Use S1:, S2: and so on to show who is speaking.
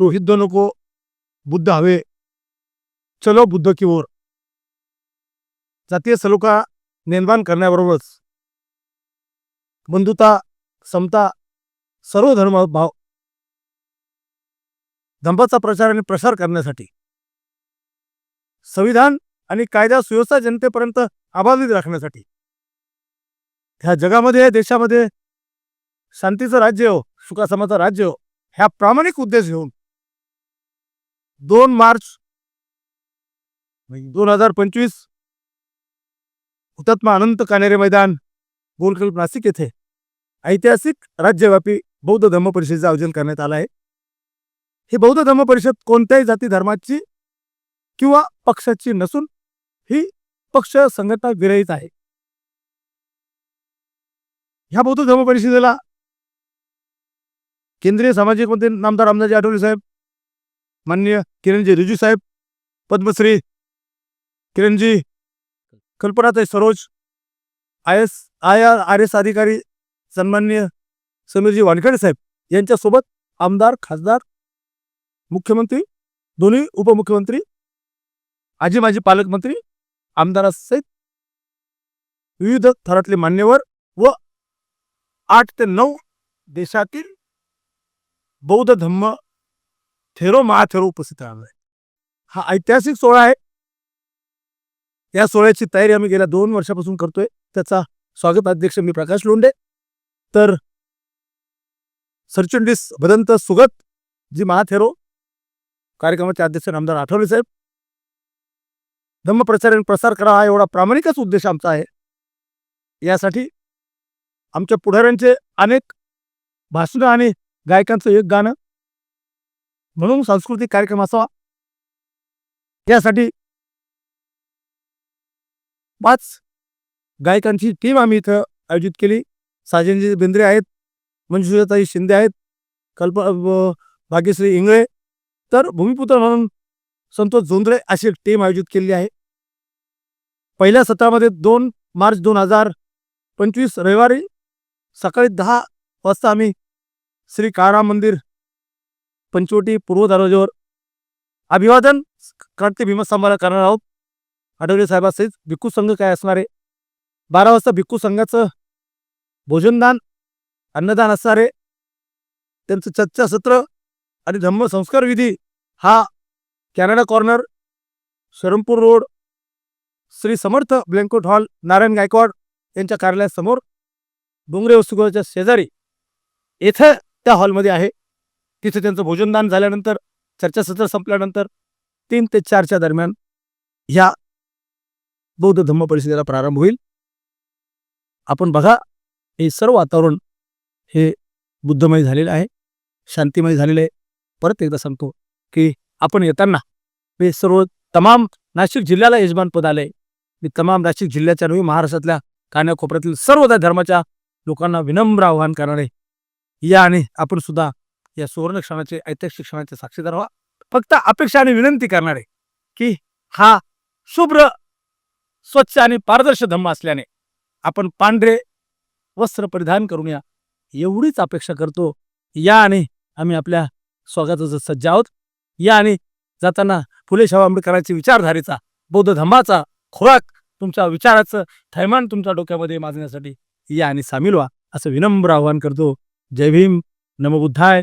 S1: रोहित नको बुद्ध हवे। चलो बुद्ध की ओर। जातीय सलोखा निर्माण करण्याबरोबरच। बंधुता समता सर्व धर्म भाव। धंबाचा प्रचार आणि प्रसार करण्यासाठी। संविधान आणि कायदा सुव्यवस्था जनतेपर्यंत अबाधित राखण्यासाठी। ह्या जगामध्ये देशामध्ये शांतीचं राज्य हो सुखासमाचं राज्य हो ह्या प्रामाणिक उद्देश घेऊन दोन मार्च दोन हजार पंचवीस हुतात्मा अनंत कानेरे मैदान गोलकल्प नाशिक येथे. ऐतिहासिक राज्यव्यापी बौद्ध धम्म परिषदेचं आयोजन करण्यात आलं आहे. ही बौद्ध धम्म परिषद कोणत्याही जाती धर्माची किंवा पक्षाची नसून ही पक्ष संघटना विरहित आहे. ह्या बौद्ध धर्म परिषदेला केंद्रीय सामाजिक मंत्री नामदार रामदाजी आठवले साहेब माननीय किरणजी रिजू साहेब पद्मश्री किरणजी कल्पनाताई Saroj I S I R R S अधिकारी सन्माननीय समीरजी वानखेडे साहेब यांच्यासोबत आमदार खासदार मुख्यमंत्री दोन्ही उपमुख्यमंत्री आजी माजी पालकमंत्री आमदारासहित विविध थरातले मान्यवर व आठ ते नऊ देशातील बौद्ध धम्म थेरो महाथेरो उपस्थित राहणार आहे. हा ऐतिहासिक सोहळा आहे. या सोहळ्याची तयारी आम्ही गेल्या दोन वर्षापासून करतोय. त्याचा स्वागत अध्यक्ष मी प्रकाश लोंढे. तर सरचिटणीस भदंत सुगत जी महाथेरो कार्यक्रमाचे अध्यक्ष नामदार आठवले साहेब. धम्मप्रचार आणि प्रसार करा हा एवढा प्रामाणिकच उद्देश आमचा आहे. यासाठी आमच्या पुढाऱ्यांचे अनेक भाषणं आणि गायकांचं एक गाणं म्हणून सांस्कृतिक कार्यक्रम असावा. यासाठी पाच गायकांची टीम आम्ही इथं आयोजित केली. साजनजी बेंद्रे आहेत मंजुषाताई शिंदे आहेत कल्प भाग्यश्री इंगळे तर भूमिपुत्र म्हणून संतोष जोंधळे अशी एक टीम आयोजित केली आहे. पहिल्या सत्रामध्ये दोन मार्च दोन हजार पंचवीस रविवारी सकाळी दहा वाजता आम्ही श्री काळाराम मंदिर पंचवटी पूर्व दरवाज्यावर अभिवादन क्रांती भीमस्तंभाला करणार आहोत. आठवले साहेबासहित भिक्खू संघ काय असणार आहे? बारा वाजता भिक्खू संघाचं भोजनदान अन्नदान असणार आहे. त्यांचं चर्चासत्र आणि धम्म संस्कार विधी हा Canada corner Sharampur road Shri Samarth banquet hall Narayan Gaikwad यांच्या कार्यालयासमोर डोंगरे वस्तुगृहाच्या शेजारी. येथे त्या हॉलमध्ये आहे. तिथे त्यांचं भोजनदान झाल्यानंतर चर्चासत्र संपल्यानंतर तीन ते चारच्या दरम्यान ह्या बौद्ध धम्म परिषदेला प्रारंभ होईल. आपण बघा हे सर्व वातावरण हे बुद्धमय झालेलं आहे शांतिमय झालेलं आहे. परत एकदा सांगतो की आपण येताना हे सर्व तमाम नाशिक जिल्ह्याला यजमानपद आलंय. मी तमाम नाशिक जिल्ह्याच्या नवी महाराष्ट्रातल्या कान्याकोपऱ्यातील सर्व त्या धर्माच्या लोकांना विनम्र आव्हान करणारे. या आणि आपण सुद्धा या सुवर्ण क्षणाचे ऐतिहासिक क्षणाचे साक्षीदार व्हा. फक्त अपेक्षा आणि विनंती करणारे की हा शुभ्र स्वच्छ आणि पारदर्शक धम्म असल्याने आपण पांढरे वस्त्र परिधान करून या. एवढीच अपेक्षा करतो. या आणि आम्ही आपल्या स्वागताचं सज्ज आहोत. या आणि जाताना फुले शाहू आंबेडकरांची विचारधारेचा बौद्ध धम्माचा खोराक तुमच्या विचाराचं थैमान तुमच्या डोक्यामध्ये माजण्यासाठी या आणि सामील व्हा असं विनम्र आवाहन करतो. जय भीम. नमबुद्धाय